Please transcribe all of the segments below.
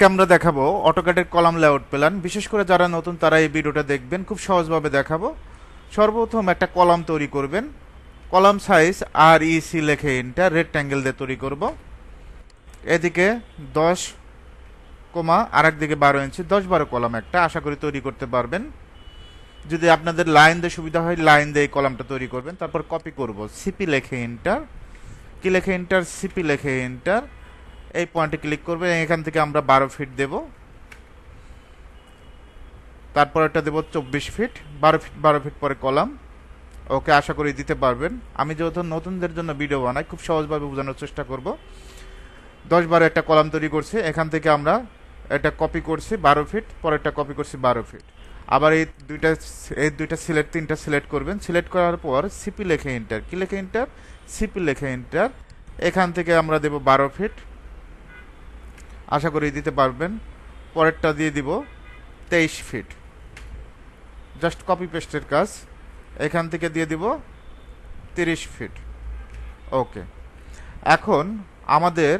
আজকে আমরা দেখাবো অটোক্যাডের কলাম লেআউট প্ল্যান বিশেষ করে যারা নতুন, তারা এই ভিডিওটা দেখবেন, খুব সহজভাবে দেখাবো। সর্বপ্রথম একটা কলাম তৈরি করবেন। কলাম সাইজ আর ইসি লেখে ইন্টার রেক্ট্যাঙ্গেল দিয়ে তৈরি করব। এদিকে দশ কমা আর একদিকে বারো ইঞ্চি দশ বারো কলাম একটা আশা করি তৈরি করতে পারবেন। যদি আপনাদের লাইন দিয়ে সুবিধা হয় লাইন দিয়ে এই কলামটা তৈরি করবেন। তারপর কপি করব। সিপি লেখে ইন্টার কি লেখে ইন্টার সিপি লেখে ইন্টার এই পয়েন্টে ক্লিক করবে, এখান থেকে আমরা বারো ফিট দেব। তারপর এটা দেবো চব্বিশ ফিট বারো ফিট বারো ফিট পরে কলাম। ওকে, আশা করি দিতে পারবেন। আমি যেহেতু নতুনদের জন্য ভিডিও বানাই, খুব সহজভাবে বোঝানোর চেষ্টা করব। দশ বারো একটা কলাম তৈরি করছি, এখান থেকে আমরা এটা কপি করছি বারো ফিট পরেরটা কপি করছি বারো ফিট আবার এই দুইটা এই দুইটা সিলেক্ট তিনটা সিলেক্ট করবেন। সিলেক্ট করার পর সিপি লেখে এন্টার কি লেখে এন্টার সিপি লেখে এন্টার এখান থেকে আমরা দেব বারো ফিট আশা করি দিতে পারবেন। পরেরটা দিয়ে দিব তেইশ ফিট। জাস্ট কপি পেস্টের কাজ। এখান থেকে দিয়ে দিব তিরিশ ফিট। ওকে এখন আমাদের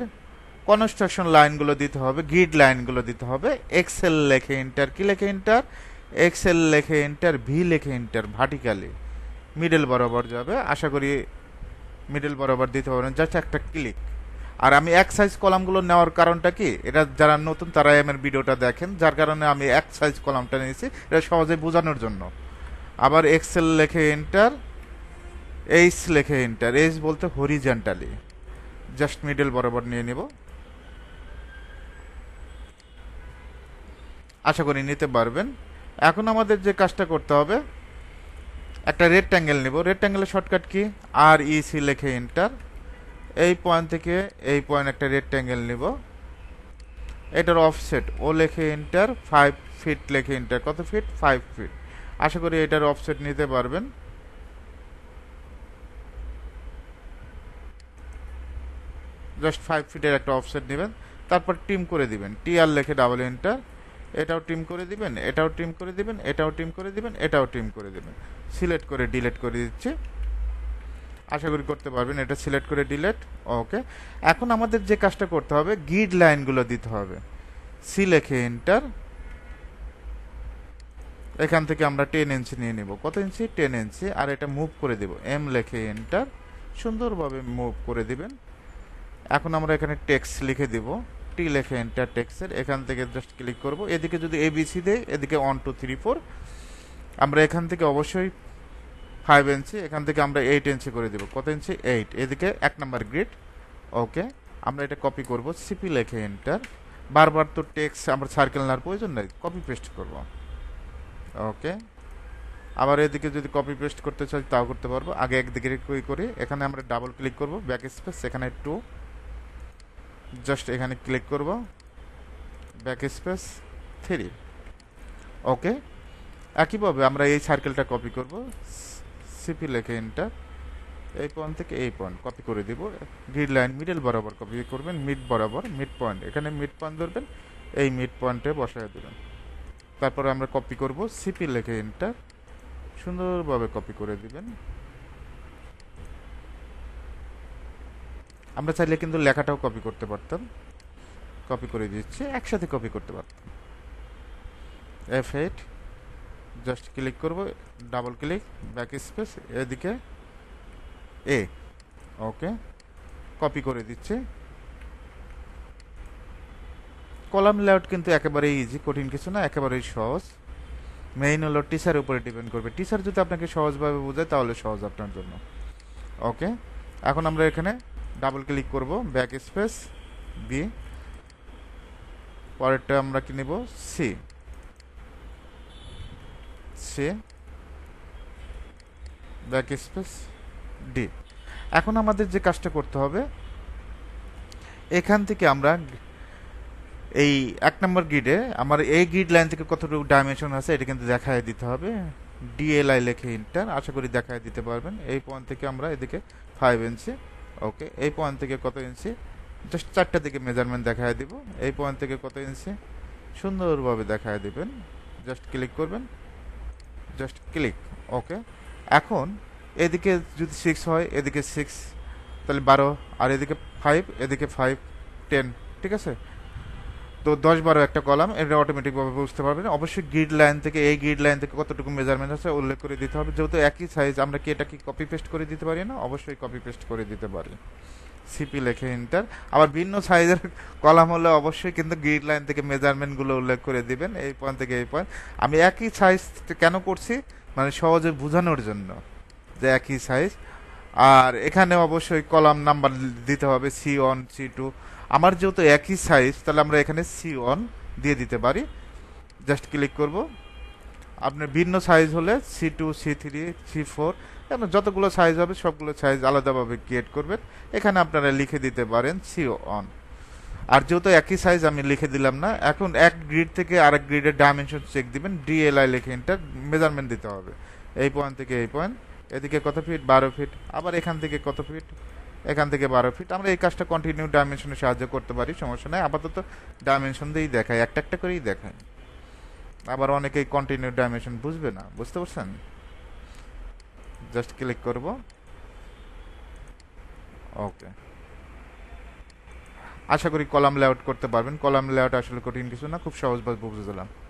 কনস্ট্রাকশন লাইনগুলো দিতে হবে গ্রিড লাইনগুলো দিতে হবে। এক্সেল লেখে এন্টার কি লেখে এন্টার এক্সেল লেখে এন্টার ভি লেখে এন্টার ভার্টিক্যালি মিডল বরাবর যাবে। আশা করি মিডল বরাবর দিতে পারবেন। জাস্ট একটা ক্লিক আর আমি এক সাইজ কলামগুলো নেওয়ার কারণটা কি? এটা যারা নতুন তারাই আমার ভিডিওটা দেখেন। যার কারণে আমি এক সাইজ কলামটা নিয়েছি, এটা সহজে বোঝানোর জন্য। আবার এক্সেল লেখে এন্টার এইচ লেখে এন্টার এইচ বলতে হরিজেন্টালি জাস্ট মিডল বরাবর নিয়ে নিব। আশা করি নিতে পারবেন। এখন আমাদের যে কাজটা করতে হবে, একটা রেড ট্যাঙ্গেল নেব। রেড রেক্ট্যাঙ্গেলের শর্টকাট কি? আর ইসি লেখে এন্টার এই পয়েন্ট থেকে এই পয়েন্ট একটা রেক্ট্যাঙ্গেল নিব। এটার অফসেট ও লেখে ইন্টার ফাইভ ফিট লেখে ইন্টার কত ফিট ফাইভ ফিট আশা করি এটার অফসেট নিতে পারবেন। জাস্ট ফাইভ ফিটের একটা অফসেট নেবেন। তারপর টিম করে দিবেন। টি আর লেখে ডাবল এন্টার এটাও টিম করে দিবেন, এটাও টিম করে দিবেন, এটাও টিম করে দিবেন, এটাও টিম করে দিবেন। সিলেক্ট করে ডিলেট করে দিচ্ছি। আশা করি করতে পারবেন, এটা সিলেক্ট করে ডিলেট ওকে এখন আমাদের যে কাজটা করতে হবে গিড লাইনগুলো দিতে হবে। সি লেখে এন্টার এখান থেকে আমরা টেন ইঞ্চি নিয়ে নিব। কত ইঞ্চি টেন ইঞ্চি আর এটা মুভ করে দেব। এম লেখে এন্টার সুন্দরভাবে মুভ করে দিবেন। এখন আমরা এখানে টেক্স লিখে দিব। টি লেখে এন্টার টেক্সের এখান থেকে জাস্ট ক্লিক করব। এদিকে যদি এবিসি দেয়, এদিকে ওয়ান টু থ্রি ফোর আমরা এখান থেকে অবশ্যই ফাইভ ইঞ্চি এখান থেকে আমরা এইট ইঞ্চি করে দেবো। কত ইঞ্চি এইট এদিকে এক নাম্বার গ্রিড ওকে আমরা এটা কপি করব। সিপি লেখে এন্টার বারবার তো টেক্স আমরা সার্কেল নেওয়ার প্রয়োজন নেই। কপি পেস্ট করব। ওকে আবার এদিকে যদি কপি পেস্ট করতে চাই, তাও করতে পারব। আগে একদিকে করে এখানে আমরা ডাবল ক্লিক করব। ব্যাক স্পেস এখানে টু জাস্ট এখানে ক্লিক করব। ব্যাক স্পেস থ্রি ওকে একইভাবে আমরা এই সার্কেলটা কপি করব। সিপি লেখে এন্টার এই পয়েন্ট থেকে এই পয়েন্ট কপি করে দিব। গ্রিড লাইন মিডল বরাবর কপি করবেন মিড বরাবর মিড পয়েন্ট এখানে মিড পয়েন্ট ধরবেন, এই মিড পয়েন্টে বসায় দেবেন। তারপরে আমরা কপি করব, সিপি লেখে এন্টার সুন্দরভাবে কপি করে দিবেন। আমরা চাইলে কিন্তু লেখাটাও কপি করতে পারতাম। কপি করে দিচ্ছি, একসাথে কপি করতে পারতাম। এফ এইট জাস্ট ক্লিক করব ডাবল ক্লিক ব্যাক স্পেস এদিকে এ ওকে কপি করে দিচ্ছে। কলাম লেআউট কিন্তু একেবারেই ইজি কঠিন কিছু না, একেবারেই সহজ। মেইন হলো টিচারের উপরে ডিপেন্ড করবে। টিচার যদি আপনাকে সহজভাবে বোঝায়, তাহলে সহজ আপনার জন্য। ওকে এখন আমরা এখানে ডাবল ক্লিক করব ব্যাক স্পেস বি পরেরটা আমরা কি নেব? C C back space D এখন আমাদের যে কাজটা করতে হবে, এখান থেকে আমরা এই এক নম্বর গ্রিডে আমার এই গ্রিড লাইন থেকে কতটুকু ডাইমেনশন আছে এটা কিন্তু দেখায় দিতে হবে। ডিএলআই লেখে ইন্টার আশা করি দেখায় দিতে পারবেন। এই পয়েন্ট থেকে আমরা এদিকে ফাইভ ইঞ্চি ওকে এই পয়েন্ট থেকে কত ইঞ্চি জাস্ট চারটা দিকে মেজারমেন্ট দেখায় দিব। এই পয়েন্ট থেকে কত ইঞ্চি সুন্দরভাবে দেখায় দিবেন। জাস্ট ক্লিক করবেন। জাস্ট ক্লিক ওকে এখন এদিকে যদি সিক্স হয়, এদিকে সিক্স তাহলে বারো, আর এদিকে ফাইভ এদিকে ফাইভ টেন ঠিক আছে? তো দশ বারো একটা কলাম, এটা অটোমেটিকভাবে বুঝতে পারবেন। অবশ্যই গ্রিড লাইন থেকে, এই গ্রিড লাইন থেকে কতটুকু মেজারমেন্ট আছে উল্লেখ করে দিতে হবে। যেহেতু একই সাইজ আমরা কি এটা কি কপি পেস্ট করে দিতে পারি না? অবশ্যই কপি পেস্ট করে দিতে পারি। সিপি লেখে ইন্টার আবার ভিন্ন সাইজের কলাম হলে অবশ্যই কিন্তু গ্রিড লাইন থেকে মেজারমেন্টগুলো উল্লেখ করে দিবেন, এই পয়েন্ট থেকে এই পয়েন্ট আমি একই সাইজ কেন করছি? মানে সহজে বোঝানোর জন্য যে একই সাইজ আর এখানে অবশ্যই কলাম নাম্বার দিতে হবে সি ওয়ান সি টু আমার যেহেতু একই সাইজ তাহলে আমরা এখানে সি ওয়ান দিয়ে দিতে পারি। জাস্ট ক্লিক করব। আপনার ভিন্ন সাইজ হলে C two C three C four এবং যতগুলো সাইজ হবে সবগুলো সাইজ আলাদাভাবে ক্রিয়েট করবেন। এখানে আপনারা লিখে দিতে পারেন সি ওয়ান আর যেহেতু একই সাইজ আমি লিখে দিলাম না, এখন এক গ্রিড থেকে আরেক গ্রিডের ডাইমেনশন চেক দিবেন ডিএলআই লিখে এন্টার মেজারমেন্ট দিতে হবে। এই পয়েন্ট থেকে এই পয়েন্ট এদিকে কত ফিট বারো ফিট আবার এখান থেকে কত ফিট এখান থেকে বারো ফিট আমরা এই কাজটা কন্টিনিউ ডাইমেনশনে সাহায্য করতে পারি, সমস্যা নেই। আপাতত ডাইমেনশন দিয়েই দেখাই, একটা একটা করেই দেখাই। আবার অনেকেই কন্টিনিউ ডাইমেনশন বুঝবে না, বুঝতে পারছেন? জাস্ট ক্লিক করব। ওকে আশা করি কলাম লেআউট করতে পারবেন। কলাম লেআউট আসলে কঠিন কিছু না, খুব সহজভাবে বুঝে দিলাম